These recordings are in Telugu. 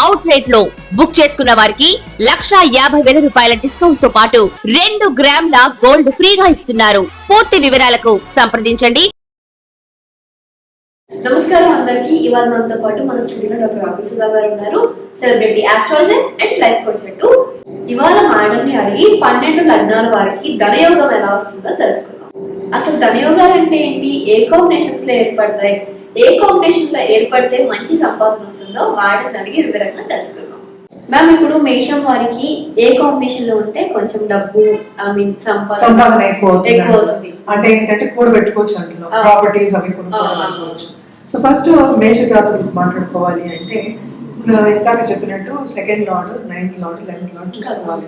అవుట్లెట్లో బుక్ చేసుకున్న వారికి లక్షా యాభై వేల రూపాయల డిస్కౌంట్తో పాటు రెండు గ్రాముల గోల్డ్ ఫ్రీగా ఇస్తున్నారు. పూర్తి వివరాలకు సంప్రదించండి. నమస్కారం అందరికి. ఇవాళ మనతో పాటు మన స్టూడియోలో డాక్టర్ రాపి సుధా గారు ఉన్నారు. Celebrity astrologer and life coach అంటూ. ఇవాళ మేడం ని అడిగి పన్నెండు లగ్నాల వారికి ధనయోగం ఎలా వస్తుందో తెలుసుకుందాం. అసలు ధనయోగాలు అంటే ఏంటి? ఏ కాంబినేషన్స్లో ఏర్పడతాయి? ఏ కాంబినేషన్లో ఏర్పడితే మంచి సంపాదన వస్తుందో వాటిని అడిగి వివరంగా తెలుసుకుందాం. మ్యామ్ ఇప్పుడు మేషం వారికి ఏ కాంబినేషన్లో ఉంటే కొంచెం డబ్బు ఐ మీన్ సంపాదన ఎక్కువ అవుతుంది ఎక్కువ అవుతుంది అంటే ఏంటంటే కూడబెట్టుకోవచ్చు అంటున్నాం ఆ. ప్రాపర్టీస్ అవి కూడా. కూడబెట్టుకోవచ్చు సో ఫస్ట్ మేష జాతకులు మాట్లాడుకోవాలి అంటే ఇందాక చెప్పినట్టు second lord ninth lord eleventh lord చూసుకోవాలి.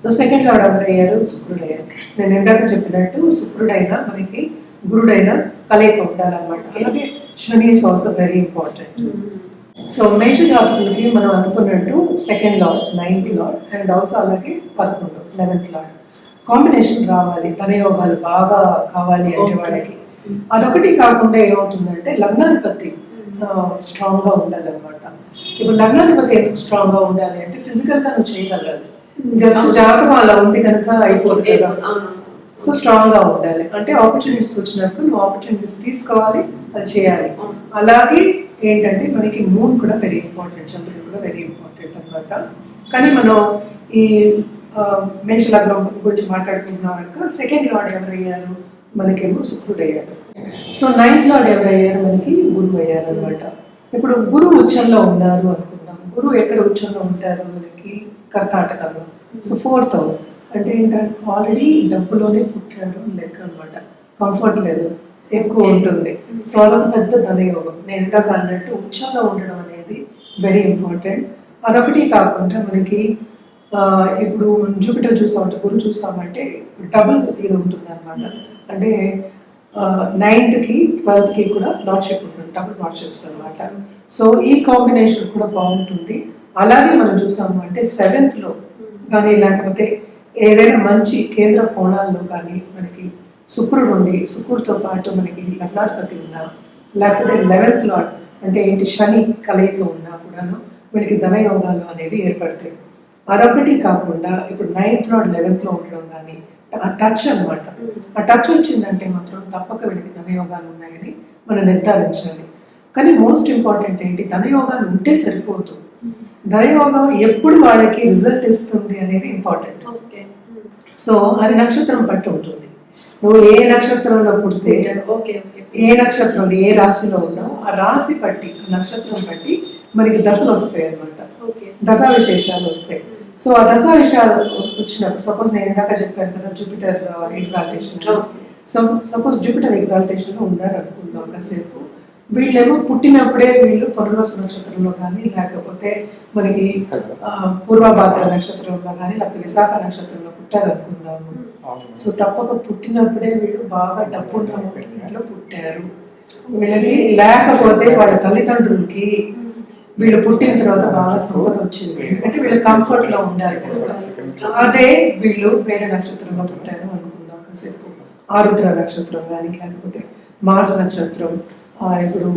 సో సెకండ్ లార్డ్ ఎవరు అయ్యారు? శుక్రుడు అయ్యారు. నేను ఇందాక చెప్పినట్టు శుక్రుడైనా మనకి గురుడైనా కలయిక ఉండాలన్నమాట. అలాగే Shani is also very important so మేష జాతకులకి మనం అనుకున్నట్టు second lord ninth lord and also అలాగే పదకొండు లెవెన్త్ లార్డ్ కాంబినేషన్ రావాలి యోగాలు బాగా కావాలి అంటే. వాళ్ళకి అదొకటి కాకుండా ఏమవుతుందంటే లగ్నాధిపతి స్ట్రాంగ్గా ఉండాలన్నమాట. ఇప్పుడు లగ్నాధిపతి ఎందుకు స్ట్రాంగ్గా ఉండాలి అంటే ఫిజికల్గా నువ్వు చేయగలగాలి జస్ట్ జాతకం అలా ఉంది కనుక అయిపోతుంది కదా. సో స్ట్రాంగ్గా ఉండాలి. అంటే ఆపర్చునిటీస్ వచ్చినప్పుడు నువ్వు ఆపర్చునిటీస్ తీసుకోవాలి అది చేయాలి. అలాగే ఏంటంటే మనకి మూన్ కూడా వెరీ ఇంపార్టెంట్ చంద్రుడు కూడా వెరీ ఇంపార్టెంట్ అన్నమాట. కానీ మనం ఈ ఆ, మేష లగ్నం గురించి మాట్లాడుకుంటున్నాం కనుక సెకండ్ లార్డ్ ఎవరు అయ్యారు మనకేమో శుక్రుడు అయ్యారు. సో నైన్త్ లార్డ్ ఎవరు అయ్యారు మనకి గురువు అయ్యారు అనమాట ఇప్పుడు గురువు ఉచ్చంలో ఉన్నారు అనుకుందాం. గురువు ఎక్కడ ఉచ్చంలో ఉంటారు? మనకి కర్ణాటకలో. సో ఫోర్త్ హౌస్ అంటే ఏంటంటే ఆల్రెడీ డబ్బులోనే పుట్టారు అని లెక్క అనమాట కంఫర్ట్ లెవెల్ ఎక్కువ ఉంటుంది. సో అదొక పెద్ద ధనయోగం. నేను ఇందాక అన్నట్టు ఉచ్చంలో ఉండడం అనేది వెరీ ఇంపార్టెంట్ అదొకటి కాకుండా మనకి ఇప్పుడు జూపిటర్ చూసామంటే గురు చూస్తామంటే డబుల్ ఇది ఉంటుంది అనమాట అంటే నైన్త్కి ట్వెల్త్కి కూడా లార్డ్షిప్ ఉంటుంది. డబుల్ లార్డ్షిప్స్ అనమాట సో ఈ కాంబినేషన్ కూడా బాగుంటుంది. అలాగే మనం చూసాము అంటే సెవెంత్లో కానీ లేకపోతే ఏదైనా మంచి కేంద్ర కోణాల్లో కానీ మనకి శుక్రుడు ఉండి శుక్రుడితో పాటు మనకి లగ్నాధిపతి ఉన్నా లేకపోతే లెవెన్త్ లార్డ్ అంటే ఏంటి? శని కలయిక ఉన్నా కూడాను వీళ్ళకి ధనయోగాలు అనేవి ఏర్పడతాయి. అదొకటి కాకుండా ఇప్పుడు నైన్త్ లాడ్ లెవెన్త్లో ఉండడం కానీ ఆ టచ్ అన్నమాట. ఆ టచ్ వచ్చిందంటే మాత్రం తప్పక వీళ్ళకి ధనయోగాలు ఉన్నాయని మనం నిర్ధారించాలి. కానీ మోస్ట్ ఇంపార్టెంట్ ఏంటి? ధనయోగాలు ఉంటే సరిపోతుంది ధనయోగం ఎప్పుడు వాళ్ళకి రిజల్ట్ ఇస్తుంది అనేది ఇంపార్టెంట్. సో అది నక్షత్రం బట్టి ఉంటుంది నువ్వు ఏ నక్షత్రంలో పుడితే ఏ నక్షత్రంలో ఏ రాశిలో ఉన్నావు ఆ రాశి బట్టి ఆ నక్షత్రం బట్టి మనకి దశలు వస్తాయి అన్నమాట. ఓకే. దశా విశేషాలు వస్తాయి సో ఆ దశా విషయాలు వచ్చినప్పుడు సపోజ్ నేను ఇందాక చెప్పాను కదా Jupiter exaltation so suppose Jupiter ఎగ్జాల్టేషన్లో ఉన్నారు అనుకుందాం కాసేపు. వీళ్ళేమో పుట్టినప్పుడే వీళ్ళు పునర్వసు నక్షత్రంలో కానీ లేకపోతే మనకి పూర్వభాద్ర నక్షత్రంలో కానీ లేకపోతే విశాఖ నక్షత్రంలో పుట్టారు అనుకుందాము సో తప్పక పుట్టినప్పుడే వీళ్ళు బాగా డబ్బున్న ఇంట్లో పుట్టారు. వీళ్ళకి లేకపోతే వాళ్ళ తల్లిదండ్రులకి వీళ్ళు పుట్టిన తర్వాత బాగా సంపద వచ్చింది. ఎందుకంటే వీళ్ళు కంఫర్ట్లో ఉండాలి. అదే వీళ్ళు వేరే నక్షత్రంలో పుట్టారు అనుకుందాం కాసేపు. ఆరుద్ర నక్షత్రం కానీ లేకపోతే మాస్ నక్షత్రం ఇప్పుడు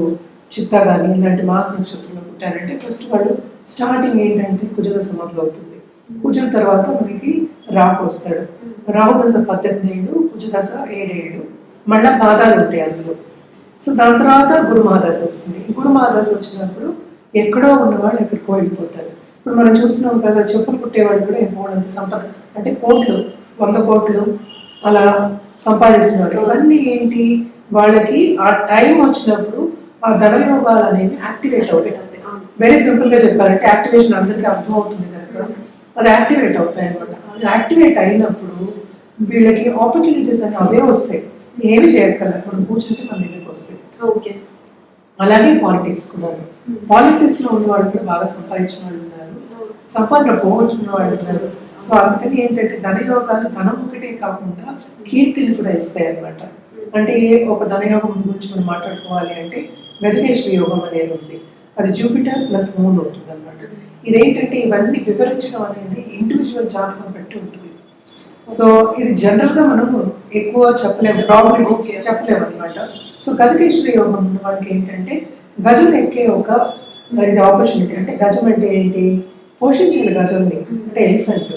చిత్త కానీ ఇలాంటి మాస నక్షత్రంలో పుట్టారంటే ఫస్ట్ వాళ్ళు స్టార్టింగ్ ఏంటంటే కుజదశ అవుతుంది. కుజుల తర్వాత మనకి రాహు వస్తాడు. రాహు దశ పద్దెనిమిది ఏడు కుజదశ ఏడేడు మళ్ళీ పాదాలు ఉంటాయి అందులో. సో దాని తర్వాత గురు మహాదశ వస్తుంది. గురు మహాదశ వచ్చినప్పుడు ఎక్కడో ఉన్నవాళ్ళు ఎక్కడికో వెళ్ళిపోతారు. ఇప్పుడు మనం చూస్తున్నాం కదా చెప్పులు కుట్టేవాళ్ళు కూడా ఎంపోవడానికి సంపద అంటే కోట్లు వంద కోట్లు అలా సంపాదిస్తున్నారు. ఇవన్నీ ఏంటి? వాళ్ళకి ఆ టైం వచ్చినప్పుడు ఆ ధనయోగాలు అనేవి యాక్టివేట్ అవుతాయి. వెరీ సింపుల్గా చెప్పాలంటే యాక్టివేషన్ అందరికీ అర్థమవుతుంది కనుక అది యాక్టివేట్ అవుతాయి అనమాట అది యాక్టివేట్ అయినప్పుడు వీళ్ళకి ఆపర్చునిటీస్ అని అవే వస్తాయి. ఏమి చేయక్కర్లేదు. మనం కూర్చుంటే మన దగ్గరికి వస్తాయి. ఓకే. అలాగే పాలిటిక్స్ కూడా. పాలిటిక్స్లో ఉన్న వాళ్ళు కూడా బాగా సంపాదించిన వాళ్ళు ఉన్నారు. సంపాదన పోగొట్టుకున్న వాళ్ళు ఉన్నారు. సో అందుకని ఏంటంటే ధనయోగాలు ధనం ఒకటే కాకుండా కీర్తిని కూడా ఇస్తాయి అన్నమాట అంటే ఒక ధనయోగం గురించి మనం మాట్లాడుకోవాలి అంటే వెజిటేషన్ యోగం అనేది ఉంది. అది జూపిటర్ ప్లస్ మూన్ ఉంటుంది అనమాట ఇదేంటంటే ఇవన్నీ వివరించడం అనేది ఇండివిజువల్ జాతకం బట్టి ఉంటుంది. సో ఇది జనరల్గా మనం ఎక్కువ చెప్పలేము ప్రాబ్లమ్ చెప్పలేము అనమాట సో గజకేశ్వరి యోగం ఉన్న వాళ్ళకి ఏంటంటే గజం ఎక్కే ఒక ఇది ఆపర్చునిటీ అంటే గజం అంటే ఏంటి? పోషించాలి గజంని అంటే elephant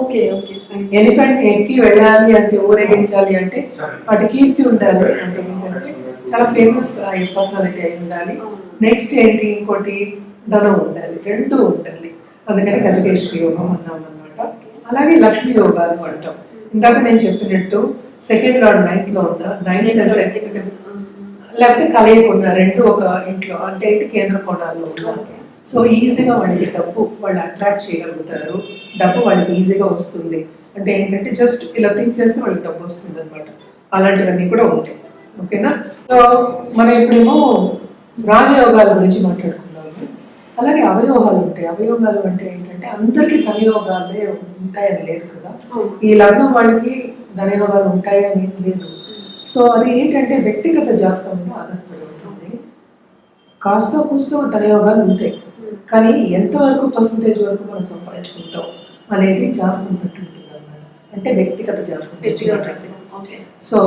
okay okay fine elephant ఎక్కి వెళ్ళాలి అంటే ఊరేగించాలి అంటే వాటి కీర్తి ఉండాలి అంటే ఏంటంటే చాలా ఫేమస్ పర్సనాలిటీ అయి ఉండాలి. నెక్స్ట్ ఏంటి ఇంకోటి ధనం ఉండాలి. రెండు ఉండాలి. అందుకని గజకేశ్వరి యోగం అన్నాం అనమాట అలాగే లక్ష్మీ యోగాలు అంటాం. ఇందాక నేను చెప్పినట్టు సెకండ్ లార్డ్ నైన్త్లో ఉందా? నైన్త్ అండ్ సెకండ్ లేకపోతే కలయిక ఉన్న రెండు ఒక ఇంట్లో అంటే ఏంటి కేంద్ర కోణాల్లో ఉన్నారు సో ఈజీగా వాళ్ళకి డబ్బు వాళ్ళు అట్రాక్ట్ చేయగలుగుతారు. డబ్బు వాళ్ళకి ఈజీగా వస్తుంది. అంటే ఏంటంటే జస్ట్ ఇలా థింక్ చేస్తే వాళ్ళకి డబ్బు వస్తుంది అనమాట అలాంటివన్నీ కూడా ఉంటాయి. ఓకేనా? సో మనం ఇప్పుడేమో రాజయోగాల గురించి మాట్లాడుకున్నాము అలాగే అవయోగాలు ఉంటాయి. అవయోగాలు అంటే ఏంటంటే అందరికీ ధనయోగాలే ఉంటాయని లేదు కదా? ఈ లగ్నం వాళ్ళకి ధనయోగాలు ఉంటాయని ఏం లేదు. సో అది ఏంటంటే వ్యక్తిగత జాతకం మీద ఆధారపడి ఉంటుంది. కాస్త కూస్తో ధనయోగాలు ఉంటాయి. కానీ ఎంతవరకు పర్సంటేజ్ వరకు మనం సంపాదించుకుంటాం అనేది జాతకం బట్టి ఉంటుంది అన్నమాట అంటే వ్యక్తిగత జాతకం. ఓకే. సో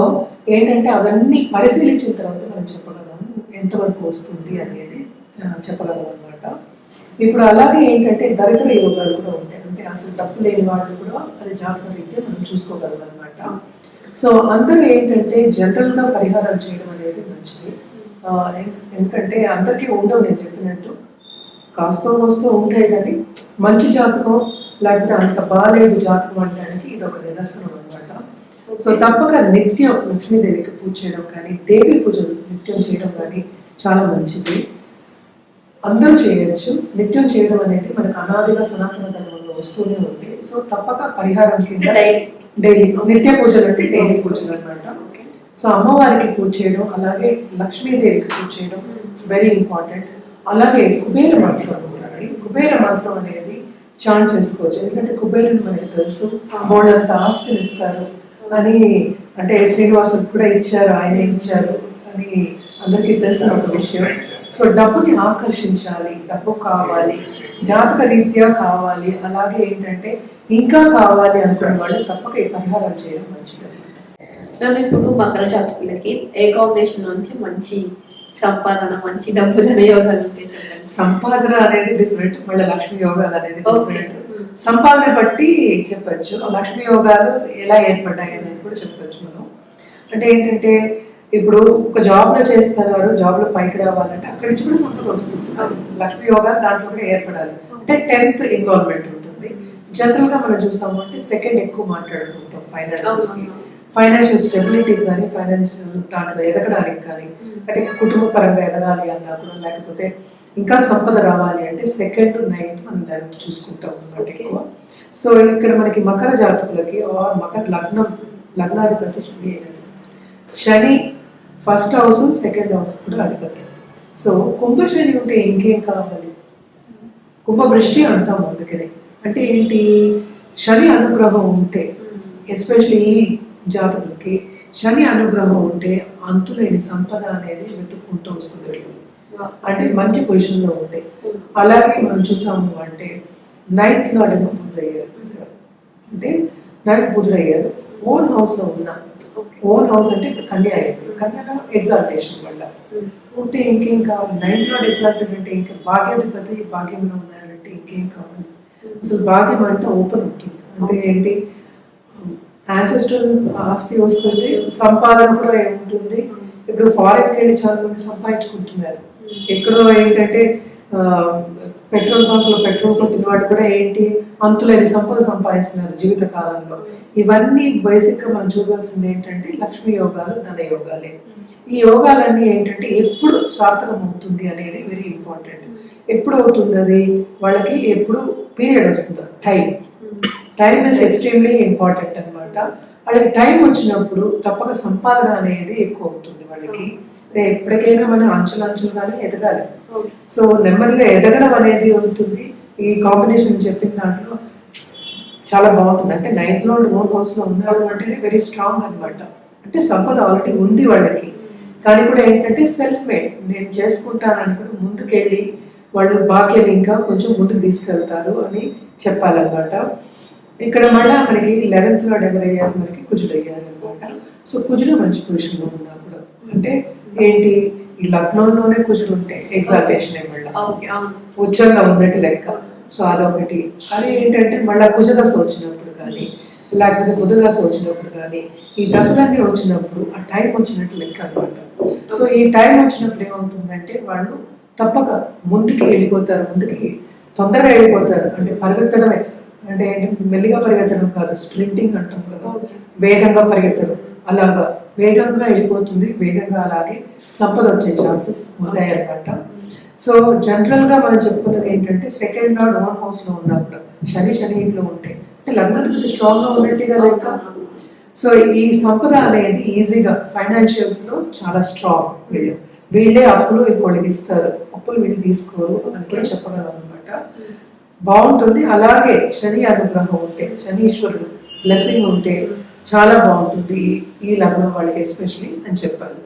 ఏంటంటే అవన్నీ పరిశీలించిన తర్వాత మనం చెప్పగలం ఎంతవరకు వస్తుంది అనేది చెప్పగలం అనమాట ఇప్పుడు అలాగే ఏంటంటే దరిద్ర యోగాలు కూడా ఉంటాయి. అంటే అసలు డబ్బు లేని వాళ్ళు కూడా అది జాతక రీత్యా మనం చూసుకోగలం అనమాట సో అందరూ ఏంటంటే జనరల్గా పరిహారాలు చేయడం అనేది మంచిది. ఎందుకంటే అందరికీ ఉండవు నేను చెప్పినట్టు. కాస్తో కోస్తో ఉంటాయి కానీ మంచి జాతకం లేకపోతే అంత బాగాలేదు జాతకం అనడానికి ఇది ఒక నిదర్శనం అనమాట సో తప్పక నిత్యం లక్ష్మీదేవికి పూజ చేయడం కానీ దేవి పూజలు నిత్యం చేయడం కానీ చాలా మంచిది. అందరూ చేయొచ్చు. నిత్యం చేయడం అనేది మనకు అనాదిగా సనాతన ధర్మంలో వస్తూనే ఉంది. సో తప్పక పరిహారం కింద డైలీ. డైలీ. నిత్య పూజలు అంటే డైలీ పూజలు అనమాట సో అమ్మవారికి పూజ చేయడం అలాగే లక్ష్మీదేవికి పూజ చేయడం వెరీ ఇంపార్టెంట్ అలాగే కుబేర మంత్రం కుబేర మంత్రం అనేది చాంట్ చేసుకోవచ్చు. ఎందుకంటే కుబేరుని మనకి తెలుసు. బోర్డంత ఆస్తిని ఇస్తారు అని అంటే శ్రీనివాసుడు కూడా ఇచ్చారు ఆయన ఇచ్చారు అని అందరికీ తెలిసిన ఒక విషయం. సో డబ్బుని ఆకర్షించాలి డబ్బు కావాలి జాతక రీత్యా కావాలి. అలాగే ఏంటంటే ఇంకా కావాలి అనుకున్న వాళ్ళు తప్పక ఈ పరిహారాలు చేయడం మంచిది. మ్యామ్ ఇప్పుడు మకర జాతకులకి ఏ కాంబినేషన్ నుంచి మంచి సంపాదన మంచి డబ్బు యోగాలు ఉంటాయి చెప్పండి. సంపాదన అనేది డిఫరెంట్ మళ్ళీ లక్ష్మీ యోగాలు అనేది డిఫరెంట్ సంపాదన బట్టి చెప్పొచ్చు. లక్ష్మీ యోగాలు ఎలా ఏర్పడ్డాయి అనేది కూడా చెప్పొచ్చు మనం. అంటే ఏంటంటే ఇప్పుడు ఒక జాబ్లో చేస్తున్నారు జాబ్లో పైకి రావాలంటే అక్కడి నుంచి కూడా సంపద వస్తుంది. లక్ష్మీ యోగాలు దాంట్లో కూడా ఏర్పడాలి. అంటే టెన్త్ ఇన్వాల్వ్మెంట్ ఉంటుంది. జనరల్గా మనం చూసాము అంటే సెకండ్ ఎక్కువ మాట్లాడుకుంటాం ఫైనాన్సెస్ ఫైనాన్షియల్ స్టెబిలిటీ కానీ ఫైనాన్షియల్ దాంట్లో ఎదగడానికి కానీ అంటే కుటుంబ పరంగా ఎదగాలి అన్నా కూడా లేకపోతే ఇంకా సంపద రావాలి అంటే సెకండ్ నైన్త్ మనం లెవెన్త్ చూసుకుంటాం అన్నమాట ఎక్కువ. సో ఇక్కడ మనకి మకర జాతకులకి ఆర్ మకర లగ్నం లగ్నాధిపతి Shani. Shani first house second house కూడా అధిపతి. సో కుంభ శని ఉంటే ఇంకేం కావాలి? కుంభ వృష్టి అంటాం అందుకని. అంటే ఏంటి? శని అనుగ్రహం ఉంటే ఎస్పెషల్లీ ఈ జాతకులకి శని అనుగ్రహం ఉంటే అంతులేని సంపద అనేది వెతుక్కుంటూ వస్తుంది. అంటే మంచి పొజిషన్లో ఉంటాయి అలాగే మనం చూసాము అంటే నైన్త్లో అడగ బుద్ధయ్యారు అంటే నైన్త్ బుద్ధయ్యారు ఓన్ హౌస్లో ఉన్నా ఓన్ హౌస్ అంటే ఇప్పుడు కన్యా అయింది. కన్యా ఎగ్జాల్టేషన్ వల్ల. ఉంటే ఇంకేం కావాలి? నైన్త్లో ఎగ్జాల్టెడ్ అంటే ఇంకా భాగ్యాధిపతి భాగ్యంలో ఉన్నారంటే ఇంకేం కావాలి? అసలు భాగ్యం అంటే ఓపెన్ ఉంటుంది అంటే ఏంటి? యాన్సెస్టర్ ఆస్తి వస్తుంది సంపాదన కూడా ఉంటుంది. ఇప్పుడు ఫారెన్కి వెళ్ళి చాలా మంది సంపాదించుకుంటున్నారు. ఎక్కడో ఏంటంటే పెట్రోల్ బంక్లో పెట్రోల్ కొట్టిన వాడు కూడా ఏంటి అంతులేని సంపద సంపాదిస్తున్నారు జీవిత కాలంలో. ఇవన్నీ బేసిక్గా మనం చూడాల్సింది ఏంటంటే లక్ష్మీ యోగాలు ధన యోగాలే. ఈ యోగాలన్నీ ఏంటంటే ఎప్పుడు సార్థకం అవుతుంది అనేది వెరీ ఇంపార్టెంట్ ఎప్పుడు అవుతుంది అది? వాళ్ళకి ఎప్పుడు పీరియడ్ వస్తుంది. Time time is extremely important అన్నమాట. వాళ్ళకి టైం వచ్చినప్పుడు తప్పక సంపాదన అనేది ఎక్కువ అవుతుంది వాళ్ళకి. ఎప్పటికైనా మనం అంచులంచులుగానే ఎదగాలి. సో నెమ్మదిగా ఎదగడం అనేది ఉంటుంది. ఈ కాంబినేషన్ చెప్పిన దాంట్లో చాలా బాగుంటుంది. అంటే నైన్త్లో ఓన్ హౌస్లో ఉన్నారు అంటేనే వెరీ స్ట్రాంగ్ అన్నమాట. అంటే సంపద ఆల్రెడీ ఉంది వాళ్ళకి. కానీ కూడా ఏంటంటే సెల్ఫ్ మేడ్ నేను చేసుకుంటానని కూడా ముందుకెళ్ళి వాళ్ళు బాక్యని ఇంకా కొంచెం ముందుకు తీసుకెళ్తారు అని చెప్పాలన్నమాట. ఇక్కడ మళ్ళా మనకి లెవెన్త్లో ఎవరు అయ్యారు మనకి కుజుడు అయ్యారు అనమాట సో కుజుడు మంచి పొజిషన్లో ఉన్నప్పుడు అంటే ఏంటి? ఈ లగ్నంలోనే కుజుడు ఉంటే ఎగ్జాల్టేషన్ మళ్ళీ ఉచ్చంగా ఉన్నట్టు లెక్క. సో అదొకటి. అది ఏంటంటే మళ్ళా కుజదశ వచ్చినప్పుడు కానీ లేకపోతే బుధదశ వచ్చినప్పుడు కానీ ఈ దశలన్నీ వచ్చినప్పుడు ఆ టైం వచ్చినట్టు లెక్క అనమాట సో ఈ టైం వచ్చినప్పుడు ఏమవుతుందంటే వాళ్ళు తప్పక ముందుకి వెళ్ళిపోతారు ముందుకి తొందరగా వెళ్ళిపోతారు. అంటే పరిగెత్తడమే. అంటే ఏంటి? మెల్లిగా పరిగెత్తడం కాదు స్ప్రింటింగ్ అంటాం కదా. వేగంగా పరిగెత్తడం. అలాగా వేగంగా వెళ్ళిపోతుంది వేగంగా అలాగే సంపద వచ్చే ఛాన్సెస్ ఉంటాయన్నమాట. సో జనరల్గా మనం చెప్పుకున్నది ఏంటంటే సెకండ్ నాడ్ ఓన్ హౌస్లో ఉన్నప్పుడు శని శని ఇంట్లో ఉంటే. అంటే లగ్నాధిపతి స్ట్రాంగ్గా ఉన్నట్టుగా లెక్క. సో ఈ సంపద అనేది ఈజీగా ఫైనాన్షియల్స్లో చాలా స్ట్రాంగ్ వీళ్ళు. వీళ్ళే అప్పులు ఇంకోళ్ళకి ఇస్తారు అప్పులు వీళ్ళు తీసుకోరు అని చెప్పగలం అనమాట బాగుంటుంది. అలాగే శని అనుగ్రహం ఉంటే శనీశ్వరుడు బ్లెస్సింగ్ ఉంటే చాలా బాగుంటుంది ఈ- లగ్నం వాళ్ళకి ఎస్పెషలీ అని చెప్పాలి.